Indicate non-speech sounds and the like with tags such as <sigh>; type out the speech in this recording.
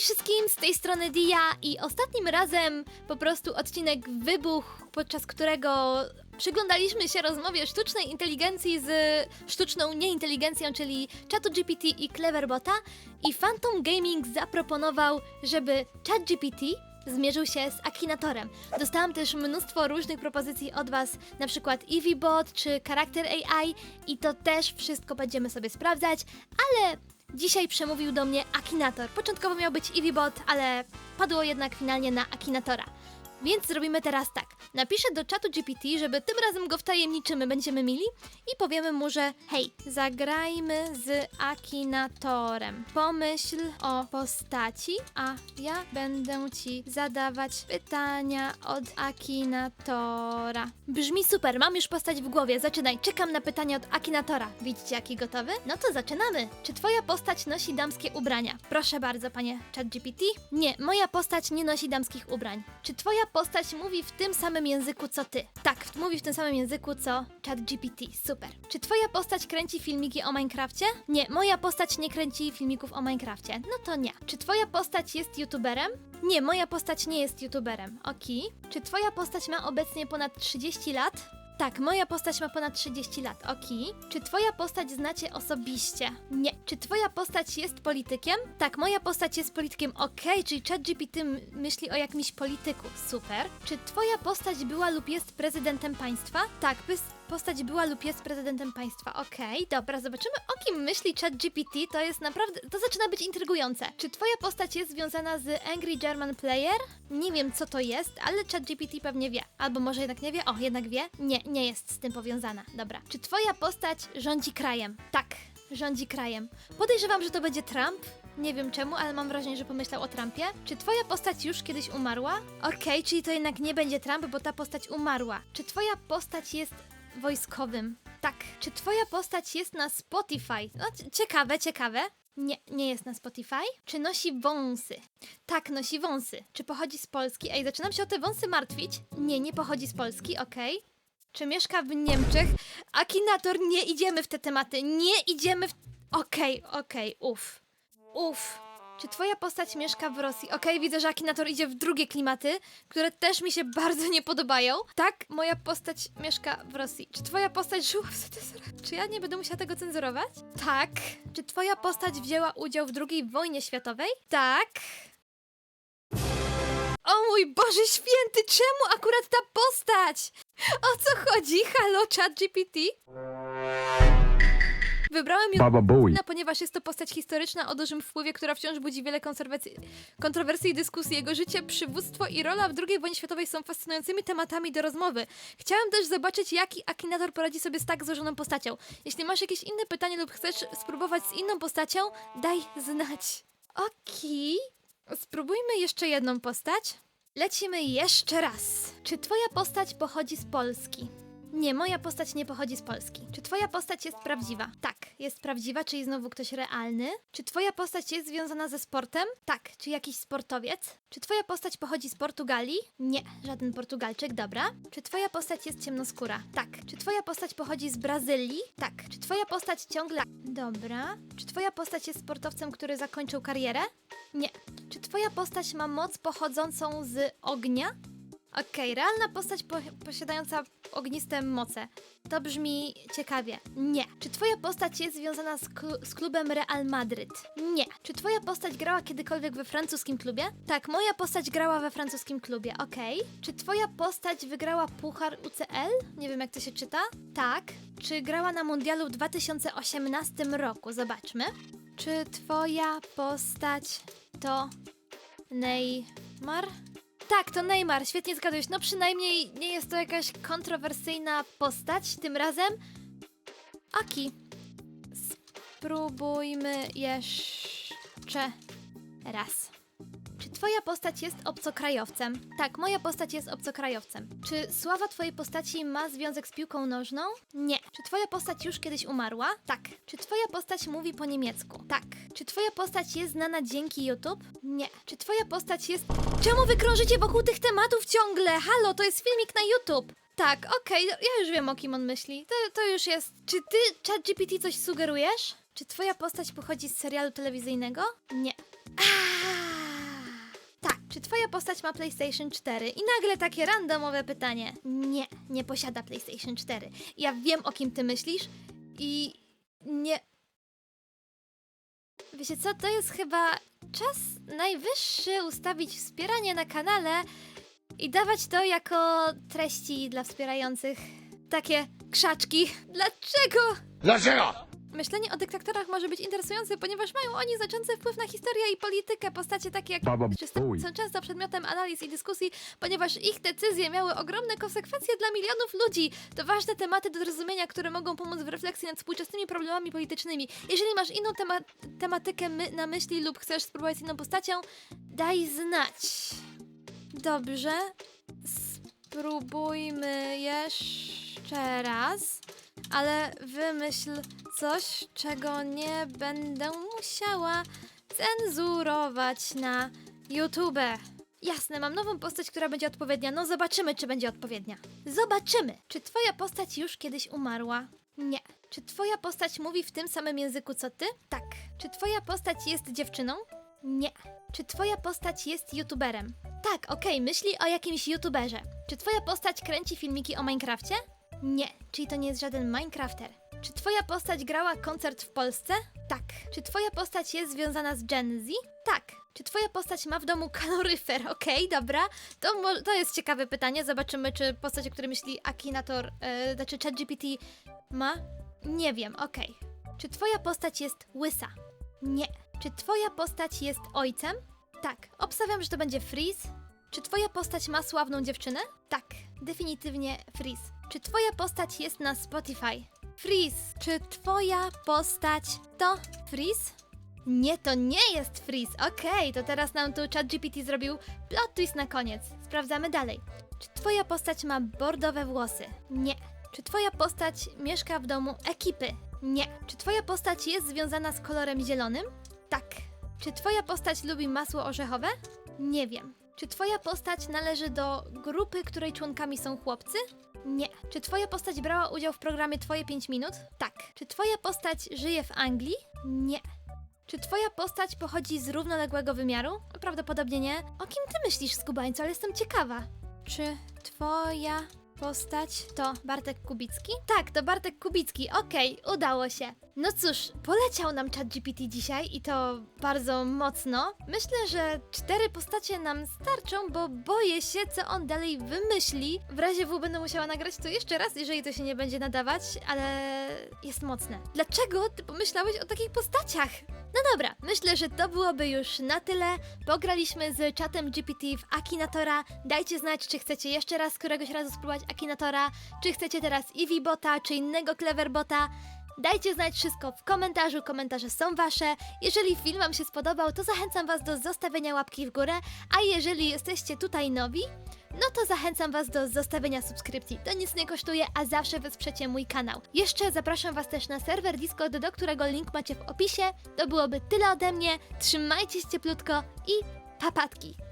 wszystkim, z tej strony Dia i ostatnim razem po prostu odcinek wybuchł, podczas którego przyglądaliśmy się rozmowie sztucznej inteligencji z sztuczną nieinteligencją, czyli ChatGPT i Cleverbota i Phantom Gaming zaproponował, żeby ChatGPT zmierzył się z Akinatorem. Dostałam też mnóstwo różnych propozycji od Was, na przykład EeveeBot czy Charakter AI i to też wszystko będziemy sobie sprawdzać, ale dzisiaj przemówił do mnie Akinator. Początkowo miał być EeveeBot, ale padło jednak finalnie na Akinatora. Więc zrobimy teraz tak. Napiszę do czatu GPT, żeby tym razem go wtajemniczymy, będziemy mili i powiemy mu, że hej, zagrajmy z Akinatorem. Pomyśl o postaci, a ja będę ci zadawać pytania od Akinatora. Brzmi super, mam już postać w głowie. Zaczynaj, czekam na pytania od Akinatora. Widzicie jaki gotowy? No to zaczynamy. Czy twoja postać nosi damskie ubrania? Proszę bardzo, panie ChatGPT. Nie, moja postać nie nosi damskich ubrań. Czy twoja postać mówi w tym samym języku co ty? Tak, mówi w tym samym języku co ChatGPT. Super. Czy twoja postać kręci filmiki o Minecrafcie? Nie, moja postać nie kręci filmików o Minecrafcie. No to nie. Czy twoja postać jest youtuberem? Nie, moja postać nie jest youtuberem. Oki. Czy twoja postać ma obecnie ponad 30 lat? Tak, moja postać ma ponad 30 lat, oki. Czy twoja postać znacie osobiście? Nie. Czy twoja postać jest politykiem? Tak, moja postać jest politykiem, okej, czyli ChatGPT myśli o jakimś polityku, super. Czy twoja postać była lub jest prezydentem państwa? Tak, pys- postać była lub jest prezydentem państwa, okej, dobra, zobaczymy o kim myśli ChatGPT, to jest naprawdę, to zaczyna być intrygujące. Czy twoja postać jest związana z Angry German Player? Nie wiem co to jest, ale ChatGPT pewnie wie. Albo może jednak nie wie? O, jednak wie? Nie, nie jest z tym powiązana. Dobra. Czy twoja postać rządzi krajem? Tak, rządzi krajem. Podejrzewam, że to będzie Trump. Nie wiem czemu, ale mam wrażenie, że pomyślał o Trumpie. Czy twoja postać już kiedyś umarła? Okej, czyli to jednak nie będzie Trump, bo ta postać umarła. Czy twoja postać jest wojskowym? Tak. Czy twoja postać jest na Spotify? No, ciekawe, ciekawe. Nie, nie jest na Spotify. Czy nosi wąsy? Tak, nosi wąsy. Czy pochodzi z Polski? Ej, zaczynam się o te wąsy martwić. Nie, nie pochodzi z Polski, okej. Czy mieszka w Niemczech? Akinator, nie idziemy w te tematy. Nie idziemy w... Okej, okej, uff. Uff. Czy twoja postać mieszka w Rosji? Okej, widzę, że Akinator idzie w drugie klimaty, które też mi się <laughs> bardzo nie podobają. Tak, moja postać mieszka w Rosji. Czy twoja postać żyła w ZSRR? Czy ja nie będę musiała tego cenzurować? Tak. Czy twoja postać wzięła udział w II wojnie światowej? Tak. O mój Boże święty, czemu akurat ta postać? O co chodzi? Halo, chat GPT? Wybrałem ją Baba Bowie. ponieważ jest to postać historyczna o dużym wpływie, która wciąż budzi wiele kontrowersji i dyskusji. Jego życie, przywództwo i rola w II wojnie światowej są fascynującymi tematami do rozmowy. Chciałem też zobaczyć, jaki Akinator poradzi sobie z tak złożoną postacią. Jeśli masz jakieś inne pytanie lub chcesz spróbować z inną postacią, daj znać. Okej. Spróbujmy jeszcze jedną postać. Lecimy jeszcze raz. Czy twoja postać pochodzi z Polski? Nie, moja postać nie pochodzi z Polski. Czy twoja postać jest prawdziwa? Tak, jest prawdziwa, czyli znowu ktoś realny. Czy twoja postać jest związana ze sportem? Tak, czy jakiś sportowiec? Czy twoja postać pochodzi z Portugalii? Nie, żaden Portugalczyk, dobra. Czy twoja postać jest ciemnoskóra? Tak. Czy twoja postać pochodzi z Brazylii? Tak. Czy twoja postać ciągle... Dobra. Czy twoja postać jest sportowcem, który zakończył karierę? Nie. Czy twoja postać ma moc pochodzącą z ognia? Okej, realna postać po posiadająca ogniste moce. To brzmi ciekawie. Nie. Czy twoja postać jest związana z, klu- z klubem Real Madryt? Nie. Czy twoja postać grała kiedykolwiek we francuskim klubie? Tak, moja postać grała we francuskim klubie, okej. Czy twoja postać wygrała puchar UCL? Nie wiem jak to się czyta. Tak. Czy grała na mundialu w 2018 roku? Zobaczmy. Czy twoja postać to Neymar? Tak, to Neymar, świetnie zgadłeś. No przynajmniej nie jest to jakaś kontrowersyjna postać tym razem. Aki. Spróbujmy jeszcze raz. Twoja postać jest obcokrajowcem? Tak, moja postać jest obcokrajowcem. Czy sława twojej postaci ma związek z piłką nożną? Nie. Czy twoja postać już kiedyś umarła? Tak. Czy twoja postać mówi po niemiecku? Tak. Czy twoja postać jest znana dzięki YouTube? Nie. Czy twoja postać jest... Czemu wy krążycie wokół tych tematów ciągle? Halo, to jest filmik na YouTube! Tak, okej, ja już wiem o kim on myśli. To, to już jest... Czy ty, ChatGPT, coś sugerujesz? Czy twoja postać pochodzi z serialu telewizyjnego? Nie. Aaaa! Czy twoja postać ma PlayStation 4? I nagle takie randomowe pytanie. Nie, nie posiada PlayStation 4. Ja wiem o kim ty myślisz i nie. Wiecie co, to jest chyba czas najwyższy ustawić wspieranie na kanale i dawać to jako treści dla wspierających. Takie krzaczki. Dlaczego? Dlaczego? Myślenie o dyktatorach może być interesujące, ponieważ mają oni znaczący wpływ na historię i politykę. Postacie takie jak Baba są często przedmiotem analiz i dyskusji, ponieważ ich decyzje miały ogromne konsekwencje dla milionów ludzi. To ważne tematy do zrozumienia, które mogą pomóc w refleksji nad współczesnymi problemami politycznymi. Jeżeli masz inną tema- tematykę my- na myśli lub chcesz spróbować z inną postacią, daj znać. Dobrze. Spróbujmy jeszcze raz, ale wymyśl coś, czego nie będę musiała cenzurować na YouTube. Jasne, mam nową postać, która będzie odpowiednia. No zobaczymy, czy będzie odpowiednia. Zobaczymy. Czy twoja postać już kiedyś umarła? Nie. Czy twoja postać mówi w tym samym języku co ty? Tak. Czy twoja postać jest dziewczyną? Nie. Czy twoja postać jest youtuberem? Tak, okej, myśli o jakimś youtuberze. Czy twoja postać kręci filmiki o Minecrafcie? Nie, czyli to nie jest żaden Minecrafter. Czy twoja postać grała koncert w Polsce? Tak. Czy twoja postać jest związana z Gen Z? Tak. Czy twoja postać ma w domu kaloryfer? <laughs> Okej, dobra. To, to jest ciekawe pytanie. Zobaczymy, czy postać, o której myśli Akinator, yy, znaczy ChatGPT ma? Nie wiem, okej. Czy twoja postać jest łysa? Nie. Czy twoja postać jest ojcem? Tak. Obstawiam, że to będzie Freeze. Czy twoja postać ma sławną dziewczynę? Tak. Definitywnie Freeze. Czy twoja postać jest na Spotify? Freeze. Czy twoja postać to Freeze? Nie, to nie jest Freeze. Okej, to teraz nam tu ChatGPT zrobił plot twist na koniec. Sprawdzamy dalej. Czy twoja postać ma bordowe włosy? Nie. Czy twoja postać mieszka w domu ekipy? Nie. Czy twoja postać jest związana z kolorem zielonym? Tak. Czy twoja postać lubi masło orzechowe? Nie wiem. Czy twoja postać należy do grupy, której członkami są chłopcy? Nie. Czy twoja postać brała udział w programie Twoje 5 minut? Tak. Czy twoja postać żyje w Anglii? Nie. Czy twoja postać pochodzi z równoległego wymiaru? Prawdopodobnie nie. O kim ty myślisz, Skubańcu? Ale jestem ciekawa. Czy twoja postać to Bartek Kubicki? Tak, to Bartek Kubicki. Okej, udało się. No cóż, poleciał nam ChatGPT dzisiaj i to bardzo mocno. Myślę, że cztery postacie nam starczą, bo boję się, co on dalej wymyśli. W razie W będę musiała nagrać to jeszcze raz, jeżeli to się nie będzie nadawać, ale jest mocne. Dlaczego ty pomyślałeś o takich postaciach? No dobra, myślę, że to byłoby już na tyle. Pograliśmy z czatem GPT w Akinatora. Dajcie znać, czy chcecie jeszcze raz któregoś razu spróbować Akinatora, czy chcecie teraz Eevee-bota, czy innego Cleverbota. Dajcie znać wszystko w komentarzu, komentarze są wasze. Jeżeli film wam się spodobał, to zachęcam was do zostawienia łapki w górę, a jeżeli jesteście tutaj nowi, no to zachęcam Was do zostawienia subskrypcji. To nic nie kosztuje, a zawsze wesprzecie mój kanał. Jeszcze zapraszam Was też na serwer Discord, do którego link macie w opisie. To byłoby tyle ode mnie. Trzymajcie się cieplutko i papatki!